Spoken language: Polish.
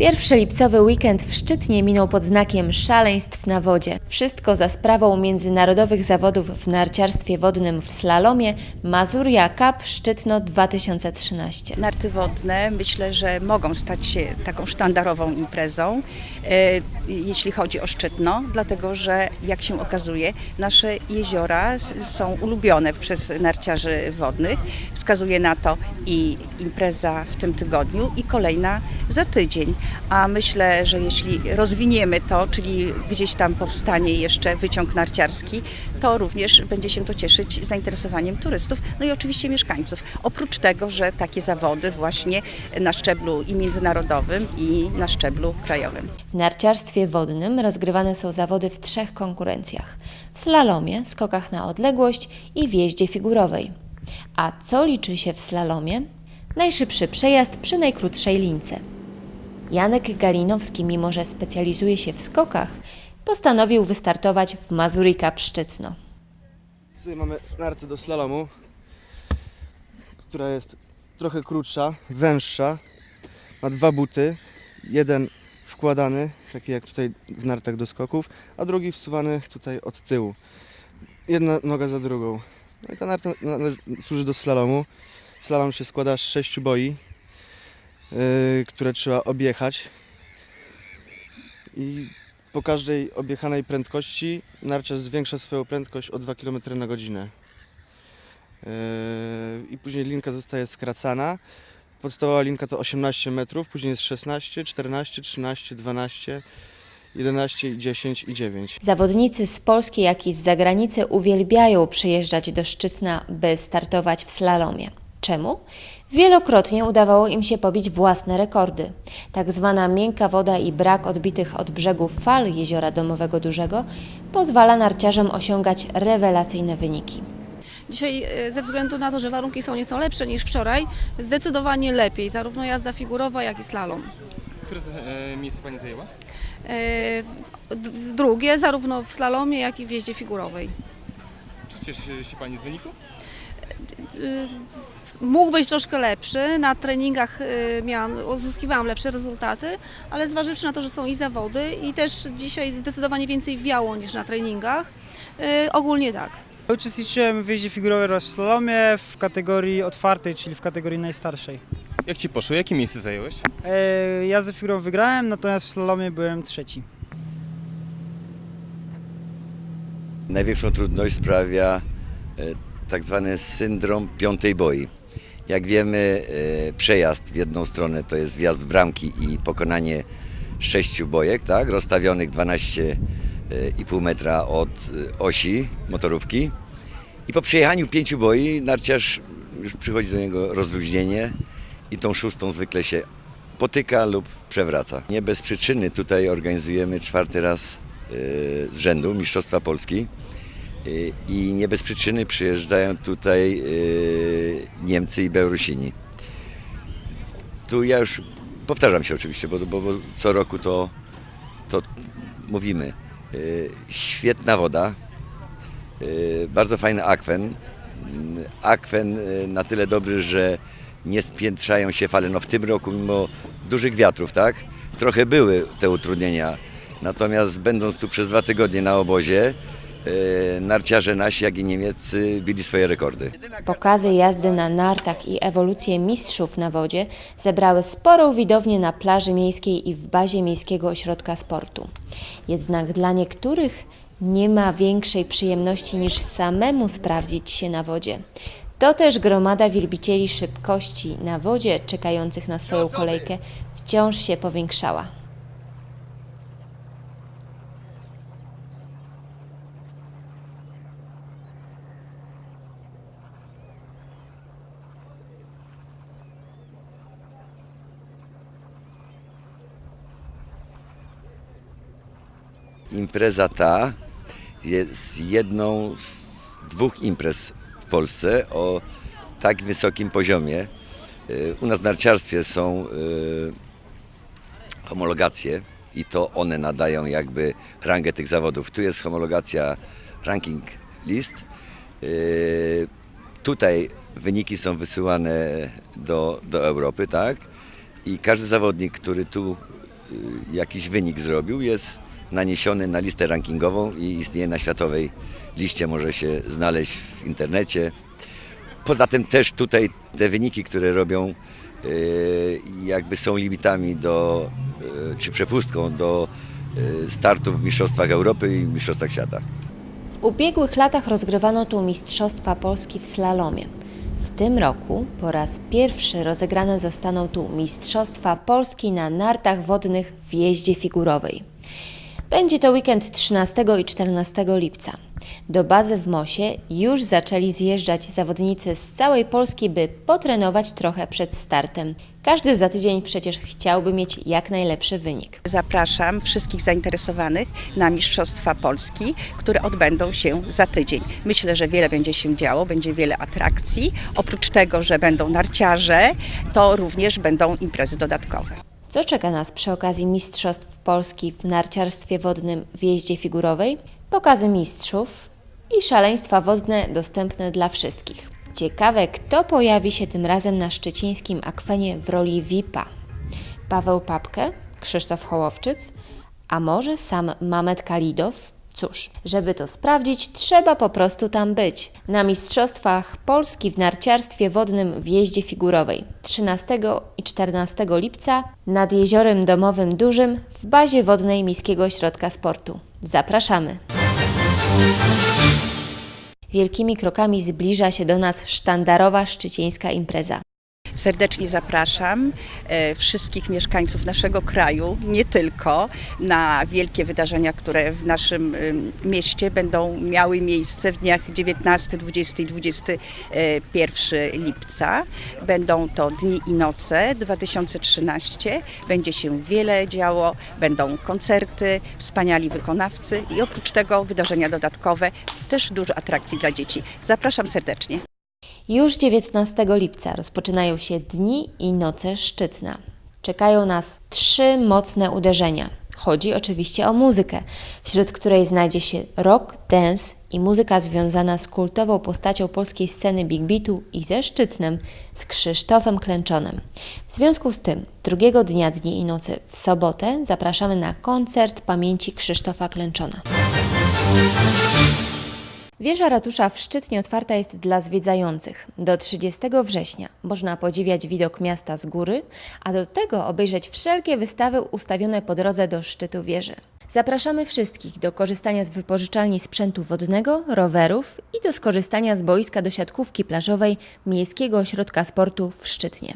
Pierwszy lipcowy weekend w Szczytnie minął pod znakiem szaleństw na wodzie. Wszystko za sprawą międzynarodowych zawodów w narciarstwie wodnym w slalomie Mazuria Cup Szczytno 2013. Narty wodne myślę, że mogą stać się taką sztandarową imprezą, e, jeśli chodzi o Szczytno, dlatego że jak się okazuje, nasze jeziora są ulubione przez narciarzy wodnych. Wskazuje na to i impreza w tym tygodniu i kolejna za tydzień. A myślę, że jeśli rozwiniemy to, czyli gdzieś tam powstanie jeszcze wyciąg narciarski, to również będzie się to cieszyć zainteresowaniem turystów, no i oczywiście mieszkańców. Oprócz tego, że takie zawody właśnie na szczeblu i międzynarodowym i na szczeblu krajowym. W narciarstwie wodnym rozgrywane są zawody w trzech konkurencjach: slalomie, skokach na odległość i w jeździe figurowej. A co liczy się w slalomie? Najszybszy przejazd przy najkrótszej lince. Janek Galinowski, mimo że specjalizuje się w skokach, postanowił wystartować w Mazuri Cup Szczytno. Tutaj mamy nartę do slalomu, która jest trochę krótsza, węższa. Ma dwa buty. Jeden wkładany, taki jak tutaj w nartach do skoków, a drugi wsuwany tutaj od tyłu. Jedna noga za drugą. No i ta narta służy do slalomu. Slalom się składa z sześciu boi, które trzeba objechać. I po każdej objechanej prędkości narciarz zwiększa swoją prędkość o 2 km na godzinę. Yy, I później linka zostaje skracana. Podstawowa linka to 18 metrów, później jest 16, 14, 13, 12, 11, 10 i 9. Zawodnicy z Polski, jak i z zagranicy uwielbiają przyjeżdżać do Szczytna, by startować w slalomie. Czemu? Wielokrotnie udawało im się pobić własne rekordy. Tak zwana miękka woda i brak odbitych od brzegów fal jeziora domowego dużego pozwala narciarzom osiągać rewelacyjne wyniki. Dzisiaj e, ze względu na to, że warunki są nieco lepsze niż wczoraj, zdecydowanie lepiej, zarówno jazda figurowa, jak i slalom. Które e, miejsce Pani zajęła? E, Drugie, zarówno w slalomie, jak i w jeździe figurowej. Czy cieszy się Pani z wyniku? Mógł być troszkę lepszy, na treningach e, miałam, uzyskiwałam lepsze rezultaty, ale zważywszy na to, że są i zawody i też dzisiaj zdecydowanie więcej wiało niż na treningach, e, ogólnie tak. Uczestniczyłem w jeździe figurowej oraz w slalomie w kategorii otwartej, czyli w kategorii najstarszej. Jak Ci poszło? Jakie miejsce zająłeś? E, jazdę figurową wygrałem, natomiast w slalomie byłem trzeci. Największą trudność sprawia e, tak zwany syndrom piątej boi. Jak wiemy, e, przejazd w jedną stronę to jest wjazd w bramki i pokonanie sześciu bojek, tak, rozstawionych 12,5 metra od e, osi motorówki. I po przejechaniu pięciu boi narciarz już przychodzi do niego rozluźnienie i tą szóstą zwykle się potyka lub przewraca. Nie bez przyczyny tutaj organizujemy czwarty raz e, z rzędu Mistrzostwa Polski. Y, I nie bez przyczyny przyjeżdżają tutaj y, Niemcy i Białorusini. Tu ja już powtarzam się oczywiście, bo, bo, bo co roku to, to mówimy. Y, Świetna woda, bardzo fajny akwen. Mm, Akwen na tyle dobry, że nie spiętrzają się fale. No w tym roku mimo dużych wiatrów, tak? Trochę były te utrudnienia. Natomiast będąc tu przez dwa tygodnie na obozie, narciarze nasi, jak i niemieccy bili swoje rekordy. Pokazy jazdy na nartach i ewolucję mistrzów na wodzie zebrały sporą widownię na plaży miejskiej i w bazie Miejskiego Ośrodka Sportu. Jednak dla niektórych nie ma większej przyjemności niż samemu sprawdzić się na wodzie. To też gromada wielbicieli szybkości na wodzie czekających na swoją kolejkę wciąż się powiększała. Impreza ta jest jedną z dwóch imprez w Polsce o tak wysokim poziomie. Y, U nas w narciarstwie są y, homologacje i to one nadają jakby rangę tych zawodów. Tu jest homologacja ranking list. Y, Tutaj wyniki są wysyłane do, do Europy, tak? I każdy zawodnik, który tu jakiś wynik zrobił, jest naniesiony na listę rankingową i istnieje na światowej liście, może się znaleźć w internecie. Poza tym też tutaj te wyniki, które robią, y, jakby są limitami do, y, czy przepustką do y, startów w Mistrzostwach Europy i Mistrzostwach Świata. W ubiegłych latach rozgrywano tu Mistrzostwa Polski w slalomie. W tym roku po raz pierwszy rozegrane zostaną tu Mistrzostwa Polski na nartach wodnych w jeździe figurowej. Będzie to weekend 13 i 14 lipca. Do bazy w Mosie już zaczęli zjeżdżać zawodnicy z całej Polski, by potrenować trochę przed startem. Każdy za tydzień przecież chciałby mieć jak najlepszy wynik. Zapraszam wszystkich zainteresowanych na Mistrzostwa Polski, które odbędą się za tydzień. Myślę, że wiele będzie się działo, będzie wiele atrakcji. Oprócz tego, że będą narciarze, to również będą imprezy dodatkowe. Co czeka nas przy okazji Mistrzostw Polski w narciarstwie wodnym w jeździe figurowej? Pokazy mistrzów i szaleństwa wodne dostępne dla wszystkich. Ciekawe, kto pojawi się tym razem na szczecińskim akwenie w roli VIP-a. Paweł Papkę, Krzysztof Hołowczyc, a może sam Mamet Kalidow? Cóż, żeby to sprawdzić, trzeba po prostu tam być. Na Mistrzostwach Polski w narciarstwie wodnym w jeździe figurowej 13 i 14 lipca nad Jeziorem Domowym Dużym w bazie wodnej Miejskiego Ośrodka Sportu. Zapraszamy! Wielkimi krokami zbliża się do nas sztandarowa szczycieńska impreza. Serdecznie zapraszam e, wszystkich mieszkańców naszego kraju, nie tylko, na wielkie wydarzenia, które w naszym ym, mieście będą miały miejsce w dniach 19, 20 i 21 lipca. Będą to Dni i Noce 2013. Będzie się wiele działo, będą koncerty, wspaniali wykonawcy i oprócz tego wydarzenia dodatkowe, też dużo atrakcji dla dzieci. Zapraszam serdecznie. Już 19 lipca rozpoczynają się Dni i Noce Szczytna. Czekają nas trzy mocne uderzenia. Chodzi oczywiście o muzykę, wśród której znajdzie się rock, dance i muzyka związana z kultową postacią polskiej sceny Big Beatu i ze Szczytnem z Krzysztofem Klęczonem. W związku z tym, drugiego dnia Dni i Nocy w sobotę zapraszamy na koncert pamięci Krzysztofa Klęczona. Wieża ratusza w Szczytnie otwarta jest dla zwiedzających. Do 30 września można podziwiać widok miasta z góry, a do tego obejrzeć wszelkie wystawy ustawione po drodze do szczytu wieży. Zapraszamy wszystkich do korzystania z wypożyczalni sprzętu wodnego, rowerów i do skorzystania z boiska do siatkówki plażowej Miejskiego Ośrodka Sportu w Szczytnie.